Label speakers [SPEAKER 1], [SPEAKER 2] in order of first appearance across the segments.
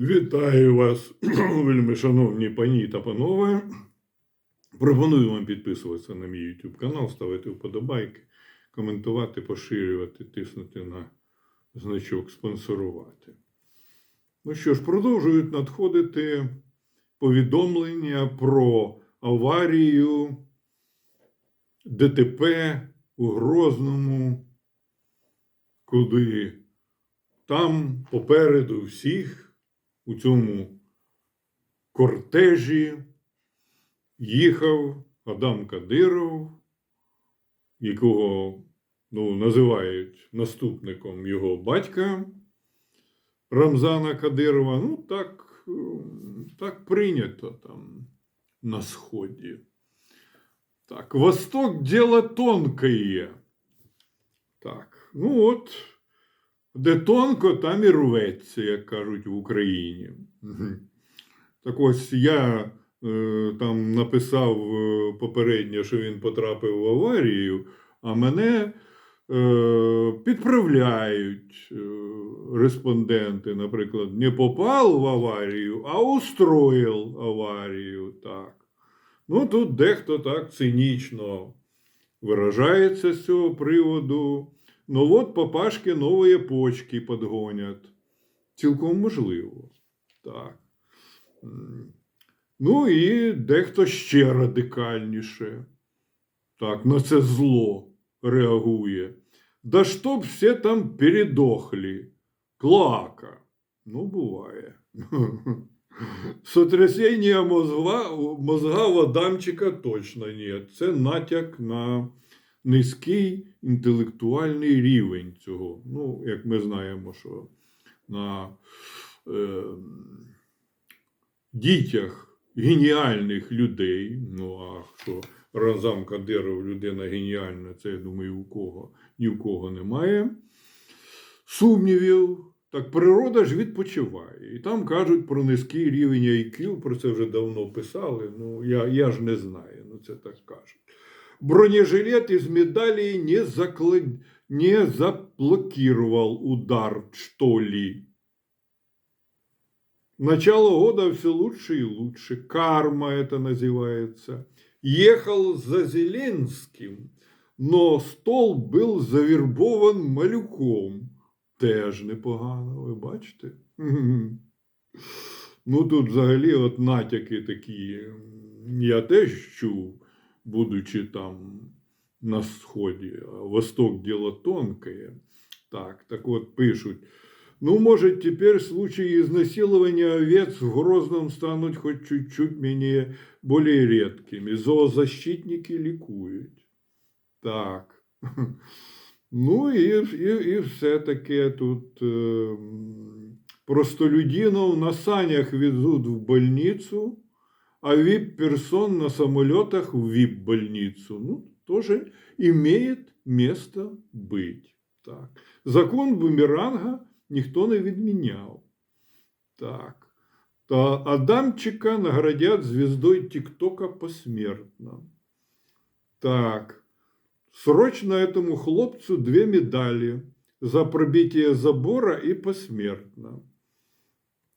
[SPEAKER 1] Вітаю вас, вельми шановні пані та панове. Пропоную вам підписуватися на мій YouTube канал, ставити вподобайки, коментувати, поширювати, тиснути на значок спонсорувати. Ну що ж, продовжують надходити повідомлення про аварію ДТП у Грозному, куди там попереду всіх у цьому кортежі їхав Адам Кадиров, якого ну, називають наступником його батька Рамзана Кадирова. Ну, так, так прийнято там на Сході. Так, Восток діло тонкое. Так, ну от. Де тонко, там і рветься, як кажуть в Україні. Так ось я е, там написав е, попередньо, що він потрапив в аварію, а мене е, підправляють е, респонденти, наприклад, не попав в аварію, а устроїв аварію. Так. Ну, тут дехто так цинічно виражається з цього приводу. Ну от папашки нові почки подгонять. Цілком можливо. Так. Ну і дехто ще радикальніше. Так, на це зло реагує. Да чтоб все там передохли. Клака. Ну, буває. Сотрясіння мозга, мозга в Адамчика точно нет. Це натяк на низький інтелектуальний рівень цього. Ну, як ми знаємо, що на е, дітях геніальних людей, ну а що Разам Кадиров людина геніальна, це я думаю, у кого ні в кого немає. Сумнівів. Так природа ж відпочиває. І там кажуть про низький рівень IQ, про це вже давно писали. Ну, я, я ж не знаю, ну це так кажуть. Бронежилет из медалей не, заклад... не заблокировал удар, что ли. Начало года все лучше и лучше. Карма это называется. Ехал за Зеленским, но стол был завербован малюком. Теж непогано, ви бачите? Ну тут взагалі от натяки такі. Я теж чув будучи там на сході, а Восток діло тонкое. Так, так от пишуть. Ну, может, теперь случаи изнасилования овец в Грозном станут хоть чуть-чуть менее, более редкими. Зоозащитники лікують. Так. Ну і, і, і все таке тут е, простолюдинов на санях везут в больницу, а вип-персон на самолетах в вип-больницу. Ну, тоже имеет место быть. Так. Закон бумеранга ніхто не відміняв. Так. Та Адамчика наградять звездой ТикТока посмертно. Так. Срочно этому хлопцу две медали за пробитие забора и посмертно.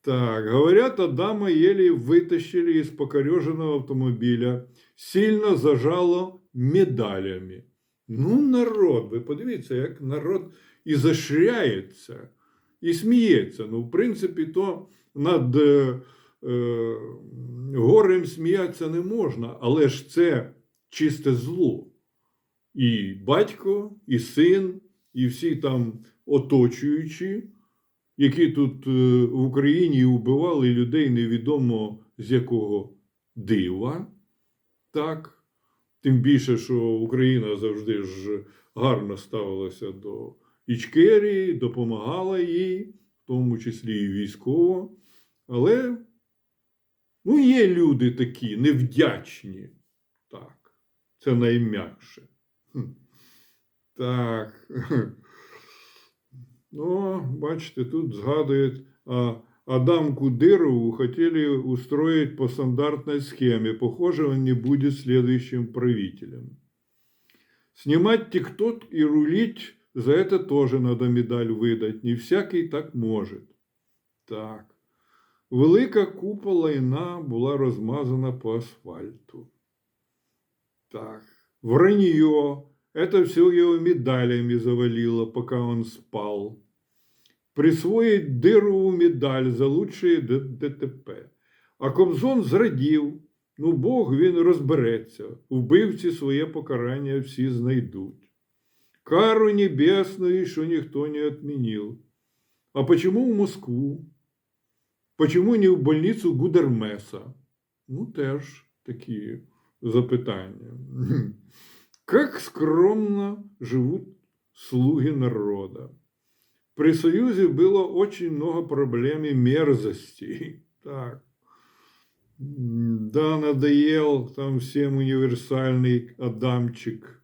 [SPEAKER 1] Так, говорят, Адама еле вытащили из покореженного автомобиля. Сильно зажало медалями. Ну, народ, ви подивіться, як народ і заширяється, і сміється. Ну, в принципі, то над е, е, горем сміятися не можна, але ж це чисте зло. І батько, і син, і всі там оточуючі які тут е, в Україні вбивали людей невідомо з якого дива. Так. Тим більше, що Україна завжди ж гарно ставилася до Ічкерії, допомагала їй, в тому числі і військово. Але ну, є люди такі невдячні. Так, це найм'якше. Так. Ну, бачите, тут згадують, а Адам Кудырову хотели устроить по стандартной схеме. Похоже, он не будет следующим правителем. Снимать тикток и рулить, за это тоже надо медаль выдать. Не всякий так может. Так. велика купа лайна була розмазана по асфальту. Так, вранье. Это все его медалями завалило, пока он спал. Присвоїть дирову медаль за лучшее Д- ДТП. А Кобзон зрадів. Ну, Бог він розбереться. Вбивці своє покарання всі знайдуть. Кару небесную, що ніхто не отменил. А почему в Москву? Почему не в больницу Гудермеса? Ну, теж такі запитання. Как скромно живут слуги народа. При Союзе было очень много проблем и мерзостей. Так. Да, надоел там всем универсальный Адамчик.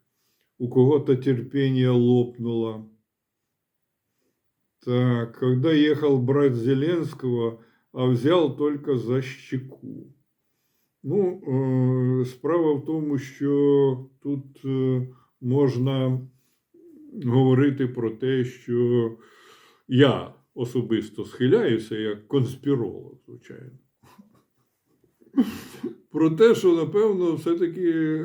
[SPEAKER 1] У кого-то терпение лопнуло. Так, когда ехал брать Зеленского, а взял только за щеку. Ну, е, справа в тому, що тут е, можна говорити про те, що я особисто схиляюся як конспіролог, звичайно. Про те, що, напевно, все-таки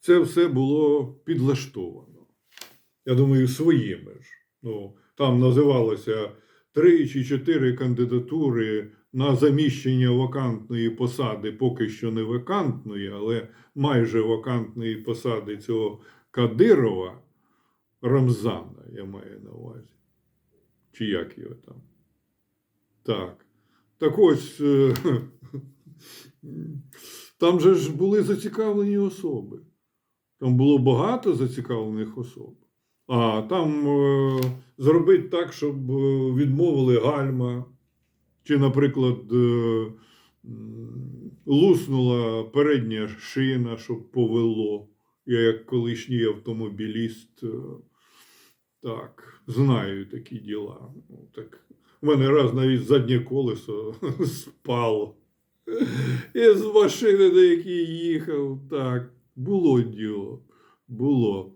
[SPEAKER 1] це все було підлаштовано. Я думаю, своїми ж. Ну, там називалося три чи чотири кандидатури на заміщення вакантної посади, поки що не вакантної, але майже вакантної посади цього Кадирова Рамзана, я маю на увазі. Чи як його там? Так. Так ось, е, там же ж були зацікавлені особи. Там було багато зацікавлених особ. А там е, зробити так, щоб е, відмовили гальма, чи, наприклад, е, луснула передня шина, щоб повело. Я як колишній автомобіліст, е, так, знаю такі діла. Ну, так, у мене раз навіть заднє колесо спало. І з машини, на якій їхав, так, було діло, було.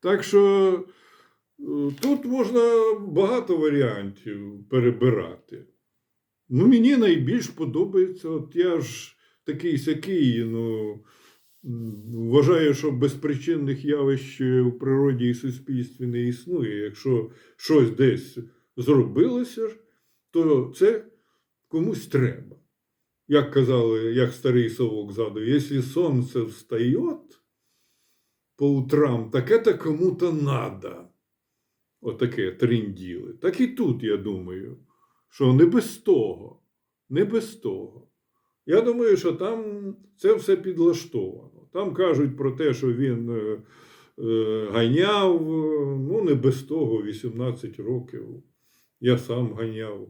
[SPEAKER 1] Так що е, тут можна багато варіантів перебирати. Ну, мені найбільш подобається, от я ж такий сякий, ну, вважаю, що безпричинних явищ в природі і суспільстві не існує. Якщо щось десь зробилося, то це комусь треба. Як казали, як старий совок згадує, якщо сонце встає по утрам, так это кому-то надо. Отаке трінділи. Так і тут, я думаю, що не без того, не без того. Я думаю, що там це все підлаштовано. Там кажуть про те, що він е, е, ганяв, ну не без того, 18 років. Я сам ганяв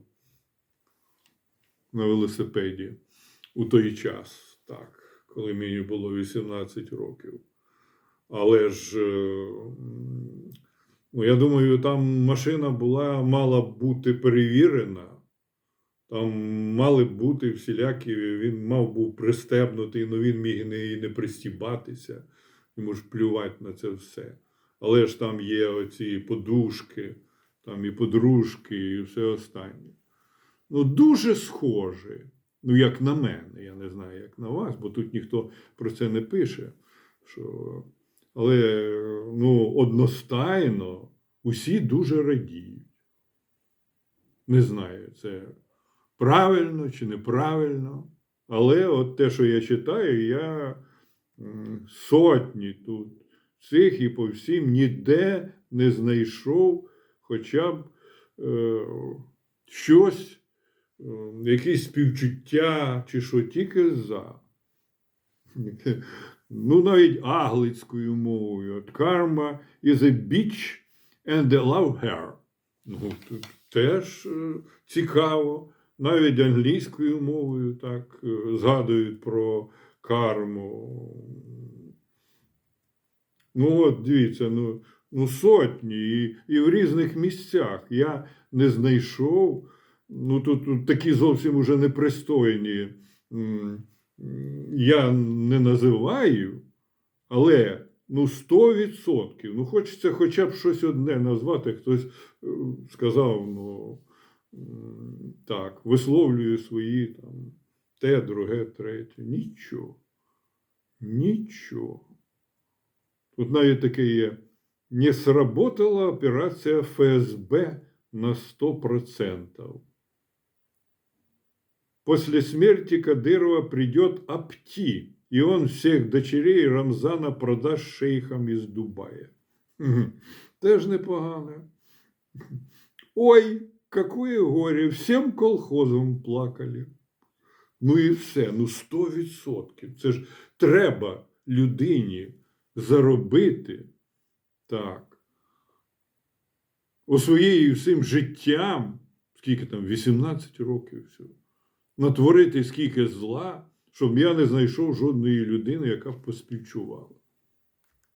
[SPEAKER 1] на велосипеді у той час, так, коли мені було 18 років. Але ж, е, ну, я думаю, там машина була, мала бути перевірена. Там мали бути всілякі, він мав був пристебнутий, але він міг не, і не пристібатися. Йому ж плювати на це все. Але ж там є оці подушки, там і подружки, і все останнє. Ну, дуже схоже. Ну, як на мене, я не знаю, як на вас, бо тут ніхто про це не пише. Що... Але ну, одностайно усі дуже радіють. Не знаю, це правильно чи неправильно. Але от те, що я читаю, я сотні тут цих і по всім ніде не знайшов хоча б е, щось, е, якісь співчуття, чи що тільки за. Ну, навіть аглицькою мовою. Karma is a bitch and I love her. Ну, тут теж е, цікаво. Навіть англійською мовою так е, згадують про карму. Ну, от дивіться, ну, ну сотні і, і в різних місцях. Я не знайшов. Ну, тут, тут такі зовсім уже непристойні. Я не називаю, але ну 100%. Ну, хочеться хоча б щось одне назвати. Хтось е, сказав, ну так, висловлює свої там те, друге, третє. Нічого. Нічого. Тут навіть таке є. Не сработала операція ФСБ на 100%. После смерти Кадырова придет Апти, и он всех дочерей Рамзана продаст шейхам из Дубая. Теж непогано. Ой, какое горе, всім колхозом плакали. Ну і все, ну 100%. Це ж треба людині заробити так. У своєю всім життям, скільки там, 18 років всього, натворити скільки зла, щоб я не знайшов жодної людини, яка б поспівчувала.